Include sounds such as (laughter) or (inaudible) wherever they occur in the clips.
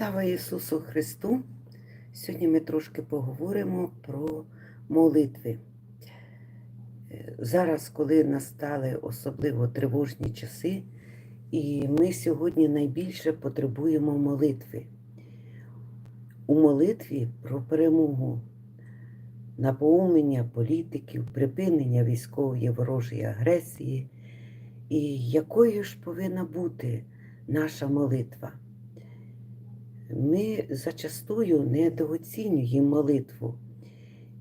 Слава Ісусу Христу! Сьогодні ми трошки поговоримо про молитви. Е, Зараз, коли настали особливо тривожні часи, і ми сьогодні найбільше потребуємо молитви. У молитві про перемогу, наповнення політиків, припинення військової ворожої агресії. І якою ж повинна бути наша молитва? Ми зачастую недооцінюємо молитву.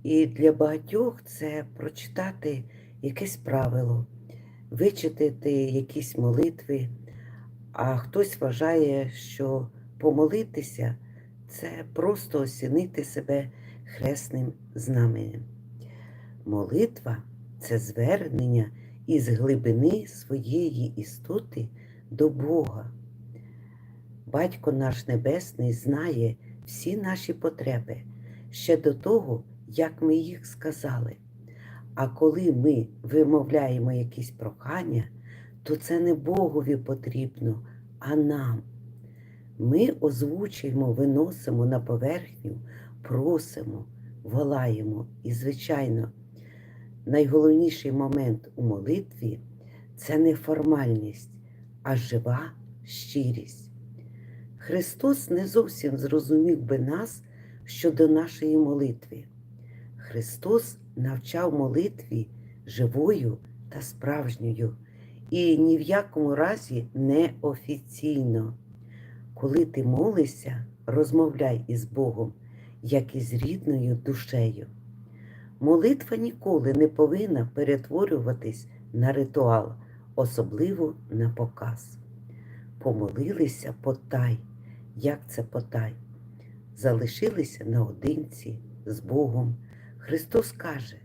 І для багатьох це прочитати якесь правило, вичитати якісь молитви, а хтось вважає, що помолитися це просто осінити себе хресним знаменем. Молитва це звернення із глибини своєї істоти до Бога. Батько наш Небесний знає всі наші потреби ще до того, як ми їх сказали. А коли ми вимовляємо якісь прохання, то це не Богові потрібно, а нам. Ми озвучуємо, виносимо на поверхню, просимо, волаємо. І, звичайно, найголовніший момент у молитві це не формальність, а жива щирість. Христос не зовсім зрозумів би нас щодо нашої молитви. Христос навчав молитві живою та справжньою і ні в якому разі не офіційно. Коли ти молишся, розмовляй із Богом, як із рідною душею. Молитва ніколи не повинна перетворюватись на ритуал, особливо на показ. Помолилися потай. Як це потай? Залишилися наодинці з Богом. Христос каже: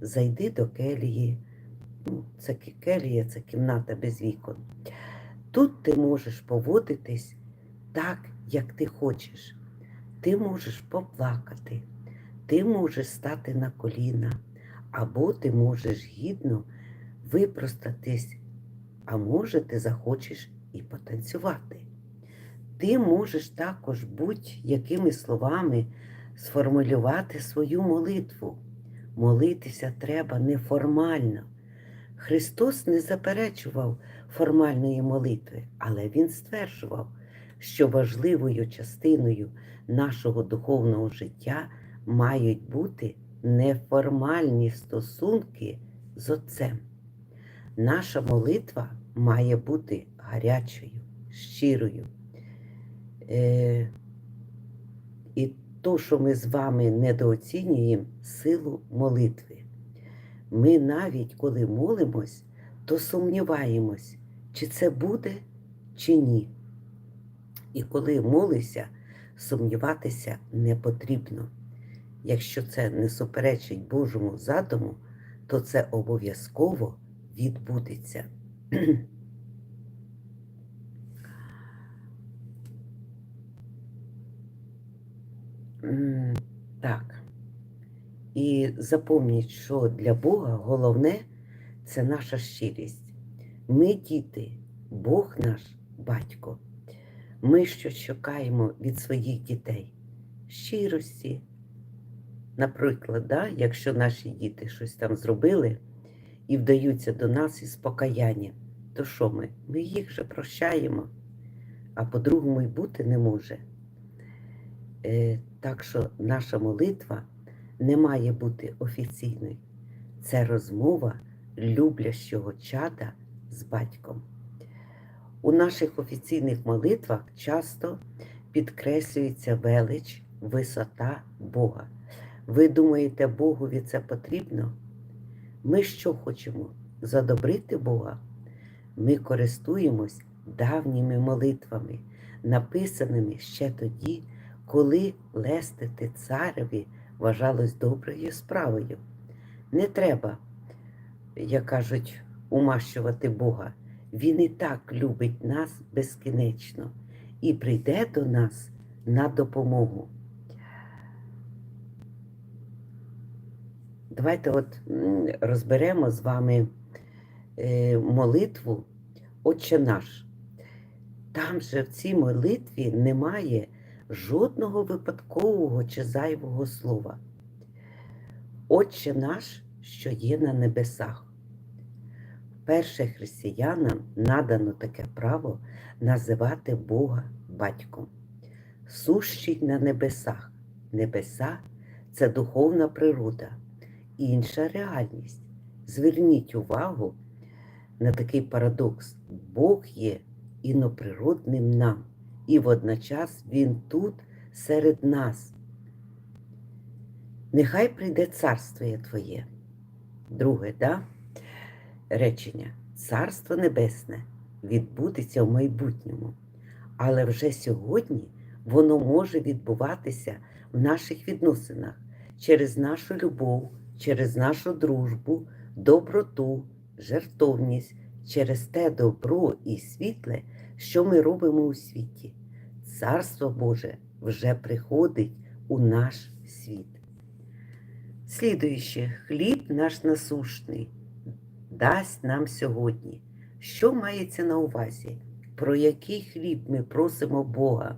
зайди до келії. Ну, Це келія, це кімната без вікон. Тут ти можеш поводитись так, як ти хочеш. Ти можеш поплакати, ти можеш стати на коліна, або ти можеш гідно випростатись, а може, ти захочеш і потанцювати. Ти можеш також будь-якими словами сформулювати свою молитву. Молитися треба неформально. Христос не заперечував формальної молитви, але Він стверджував, що важливою частиною нашого духовного життя мають бути неформальні стосунки з Отцем. Наша молитва має бути гарячою, щирою. Е, І то, що ми з вами недооцінюємо силу молитви. Ми навіть коли молимось, то сумніваємось, чи це буде, чи ні. І коли молишся, сумніватися не потрібно. Якщо це не суперечить Божому задуму, то це обов'язково відбудеться. (clears throat) Так. І запам'ятіть, що для Бога головне це наша щирість. Ми діти, Бог наш батько. Ми що чекаємо від своїх дітей? Щирості. Наприклад, да, якщо наші діти щось там зробили і вдаються до нас із покаянням, то що ми? Ми їх же прощаємо, а по-другому й бути не може. Е, Так що наша молитва не має бути офіційною. Це розмова люблящого чада з батьком. У наших офіційних молитвах часто підкреслюється велич, висота Бога. Ви думаєте, Богові це потрібно? Ми що хочемо? Задобрити Бога? Ми користуємось давніми молитвами, написаними ще тоді, коли лестити цареві вважалось доброю справою. Не треба, як кажуть, умащувати Бога. Він і так любить нас безкінечно і прийде до нас на допомогу. Давайте от розберемо з вами е, молитву Отче наш. Там же в цій молитві немає жодного випадкового чи зайвого слова. Отче наш, що є на небесах. Перше християнам надано таке право називати Бога батьком. Сущий на небесах. Небеса це духовна природа, інша реальність. Зверніть увагу на такий парадокс. Бог є іноприродним нам, і водночас Він тут серед нас. Нехай прийде царство Твоє. Друге, да? речення. Царство Небесне відбудеться в майбутньому, але вже сьогодні воно може відбуватися в наших відносинах через нашу любов, через нашу дружбу, доброту, жертовність, через те добро і світле, що ми робимо у світі. Царство Боже вже приходить у наш світ. Слідуюче, хліб наш насушний дасть нам сьогодні. Що мається на увазі? Про який хліб ми просимо Бога?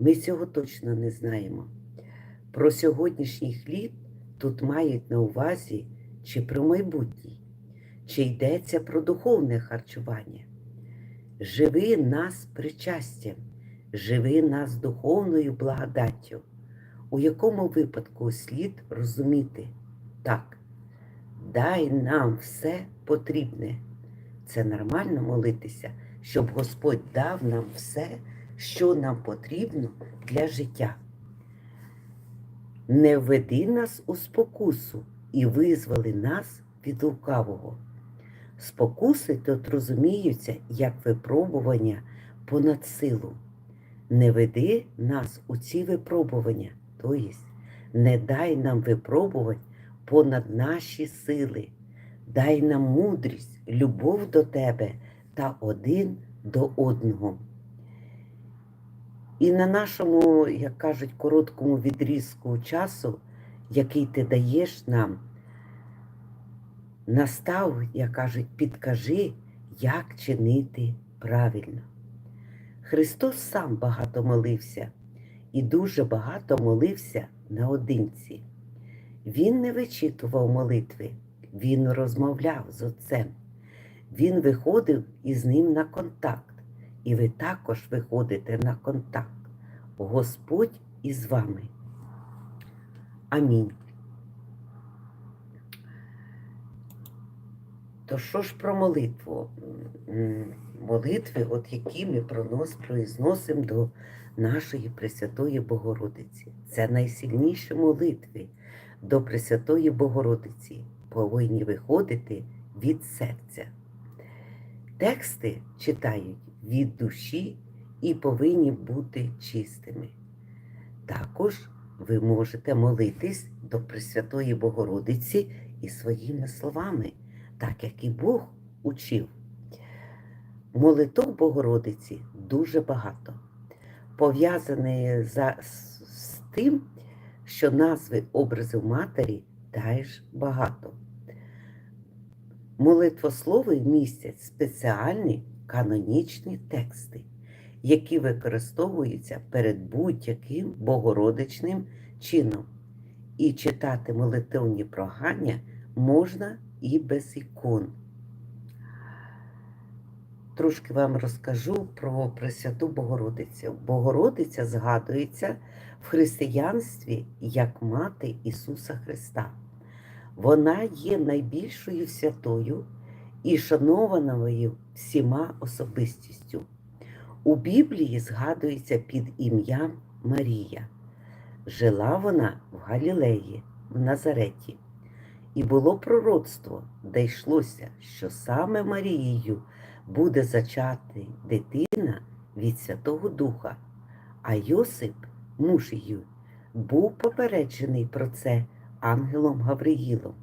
Ми цього точно не знаємо. Про сьогоднішній хліб тут мають на увазі чи про майбутній, чи йдеться про духовне харчування. Живи нас причастям, живи нас духовною благодаттю, у якому випадку слід розуміти так, дай нам все потрібне. Це нормально молитися, щоб Господь дав нам все, що нам потрібно для життя. Не введи нас у спокусу і визволи нас від лукавого. Спокуси тут розуміються як випробування понад силу. Не веди нас у ці випробування, тобто не дай нам випробувань понад наші сили, дай нам мудрість, любов до тебе та один до одного. І на нашому, як кажуть, короткому відрізку часу, який ти даєш нам, настав, як кажуть, підкажи, як чинити правильно. Христос сам багато молився і дуже багато молився наодинці. Він не вичитував молитви, він розмовляв з Отцем. Він виходив із ним на контакт, і ви також виходите на контакт. Господь із вами. Амінь. То що ж про молитву? Молитви, от які ми пронос, произносимо до нашої Пресвятої Богородиці. Це найсильніші молитви до Пресвятої Богородиці повинні виходити від серця. Тексти читають від душі і повинні бути чистими. Також ви можете молитись до Пресвятої Богородиці і своїми словами, так як і Бог учив. Молитов Богородиці дуже багато, пов'язані з, тим, що назви образів матері теж багато. Молитвослови містять спеціальні канонічні тексти, які використовуються перед будь-яким богородичним чином. І читати молитовні прохання можна і без ікон. Трошки вам розкажу про Пресвяту Богородицю. Богородиця згадується в християнстві як мати Ісуса Христа. Вона є найбільшою святою і шанованою всіма особистістю. У Біблії згадується під ім'ям Марія. Жила вона в Галілеї, в Назареті, і було пророцтво, де йшлося, що саме Марією буде зачати дитина від Святого Духа, а Йосип, муж її, був попереджений про це ангелом Гавриїлом.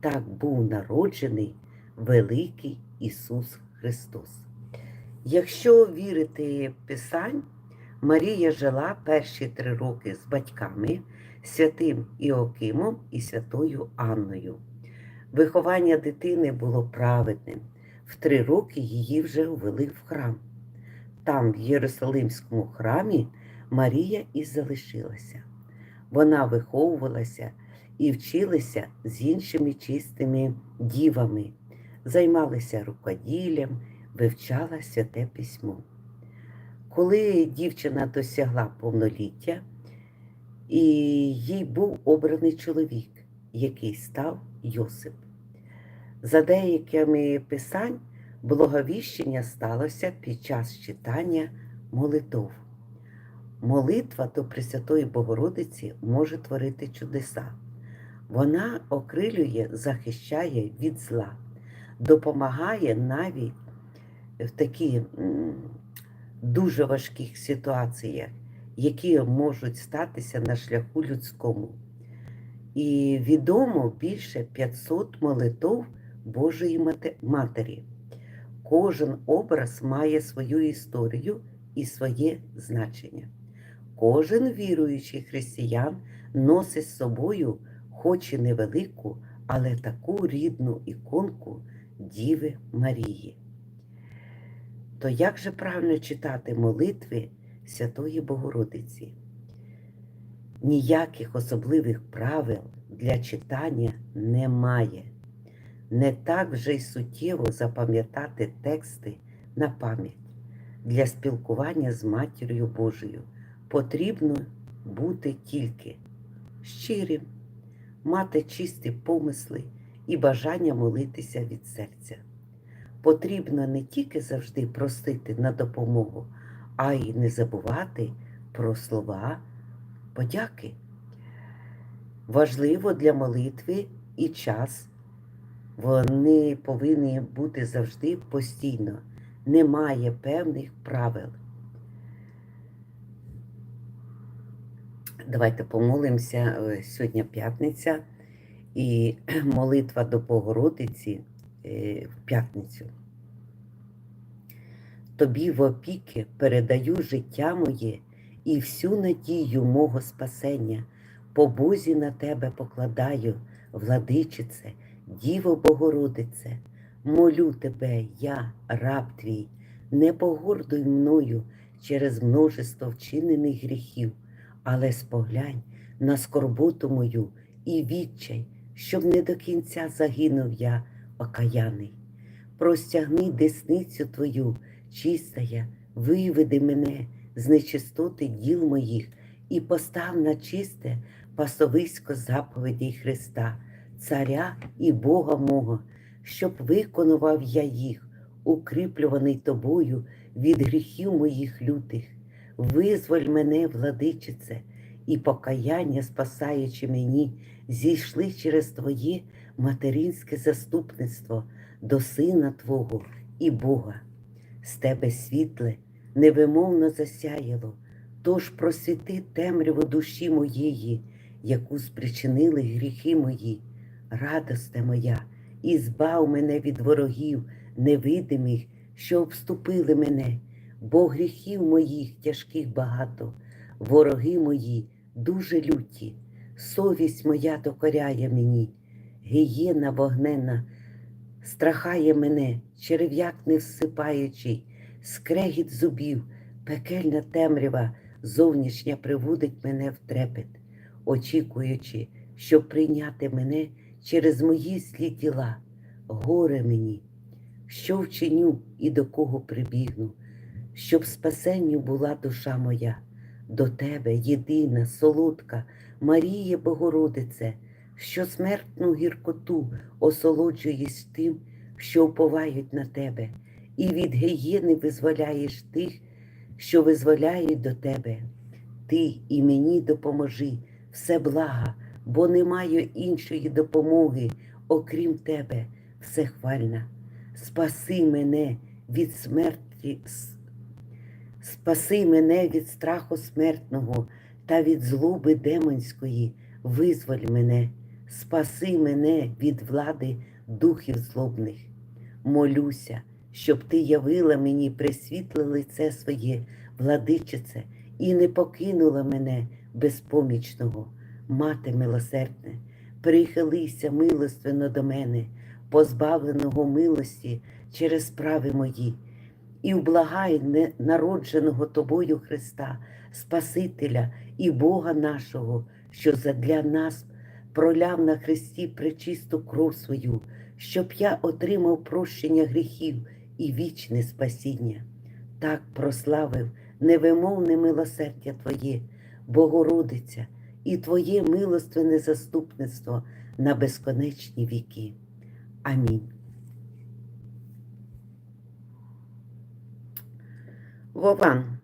Так був народжений великий Ісус Христос. Якщо вірити Писань, Марія жила перші три роки з батьками, святим Іокимом і святою Анною. Виховання дитини було праведним. В три роки її вже ввели в храм. Там, в Єрусалимському храмі, Марія і залишилася. Вона виховувалася і вчилася з іншими чистими дівами, займалася рукоділлям, вивчала святе письмо. Коли дівчина досягла повноліття, і їй був обраний чоловік, який став Йосип. За деякими писань, благовіщення сталося під час читання молитов. Молитва до Пресвятої Богородиці може творити чудеса. Вона окрилює, захищає від зла, допомагає навіть в такі дуже важких ситуаціях, які можуть статися на шляху людському. І відомо більше 500 молитов Божої Матері. Кожен образ має свою історію і своє значення. Кожен віруючий християн носить з собою, хоч і невелику, але таку рідну іконку Діви Марії. То як же правильно читати молитви Святої Богородиці? Ніяких особливих правил для читання немає. Не так вже й суттєво запам'ятати тексти на пам'ять. Для спілкування з Матір'ю Божою потрібно бути тільки щирим, мати чисті помисли і бажання молитися від серця. Потрібно не тільки завжди просити на допомогу, а й не забувати про слова подяки. Важливо для молитви і час. Вони повинні бути завжди постійно. Немає певних правил. Давайте помолимося е, сьогодні п'ятниця і (clears throat) молитва до Богородиці е, в п'ятницю. Тобі в опіки передаю життя моє і всю надію мого спасення. По Бозі на тебе покладаю, владичице, Діво Богородице, молю тебе, я, раб твій, не погордуй мною через множество вчинених гріхів, але споглянь на скорботу мою і відчай, щоб не до кінця загинув я, окаяний. Простягни десницю твою, чистая, виведи мене з нечистоти діл моїх і постав на чисте пасовисько заповідей Христа, Царя і Бога мого, щоб виконував я їх, укріплюваний тобою від гріхів моїх лютих. Визволь мене, владичице, і покаяння, спасаючи мені, зійшли через Твоє материнське заступництво до Сина Твого і Бога. З тебе світле, невимовно засяяло, тож просвіти темряву душі моєї, яку спричинили гріхи мої, радосте моя, і збав мене від ворогів невидимих, що обступили мене, бо гріхів моїх тяжких багато, вороги мої дуже люті, совість моя докоряє мені, гієна вогнена страхає мене, черев'як не всипаючий, скрегіт зубів, пекельна темрява зовнішня приводить мене в трепет, очікуючи, щоб прийняти мене через мої злі діла, горе мені, що вчиню і до кого прибігну, щоб спасенню була душа моя, до тебе, єдина, солодка, Марія Богородице, що смертну гіркоту осолоджуєш тим, що уповають на тебе, і від гієни визволяєш тих, що визволяють до тебе. Ти і мені допоможи, все блага, бо не маю іншої допомоги, окрім тебе, всехвальна. Спаси мене від смерті, спаси мене від страху смертного та від злоби демонської, визволь мене, спаси мене від влади духів злобних. Молюся, щоб ти явила мені пресвітле лице своє, владичице, і не покинула мене безпомічного, мати милосердне, прихилися милостивно до мене, позбавленого милості через справи мої, і вблагай народженого тобою Христа, Спасителя і Бога нашого, що задля нас проляв на Христі пречисту кров свою, щоб я отримав прощення гріхів і вічне спасіння. Так прославив невимовне милосердя Твоє, Богородиця, і Твоє милостивне заступництво на безконечні віки. Амінь. Вован,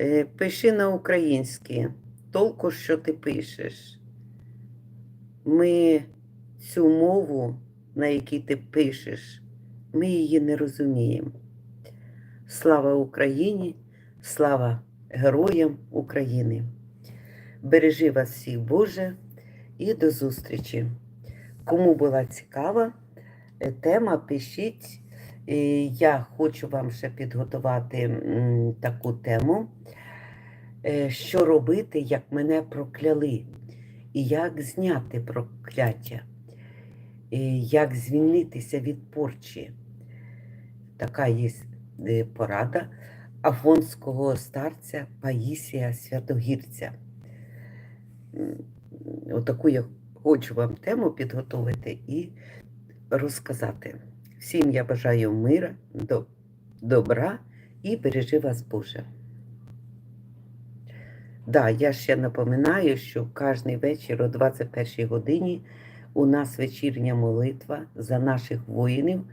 е, пиши на українське. Толку, що ти пишеш. Ми цю мову, на якій ти пишеш, ми її не розуміємо. Слава Україні, слава героям України. Бережи вас всіх, Боже, і до зустрічі. Кому була цікава е, тема, пишіть. Е, Я хочу вам ще підготувати таку тему, е, що робити, як мене прокляли, як зняти прокляття, і як звільнитися від порчі. Така є е, порада афонського старця Паїсія Святогірця. Отаку я хочу вам тему підготувати і розказати. Всім я бажаю мира, добра і бережи вас Боже. Да, я ще напоминаю, що кожний вечір о 21 годині у нас вечірня молитва за наших воїнів,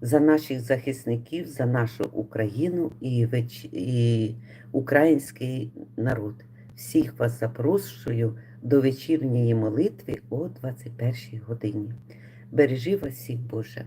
за наших захисників, за нашу Україну і, веч... і український народ. Всіх вас запрошую до вечірньої молитви о 21 годині. Бережи вас всіх, Боже.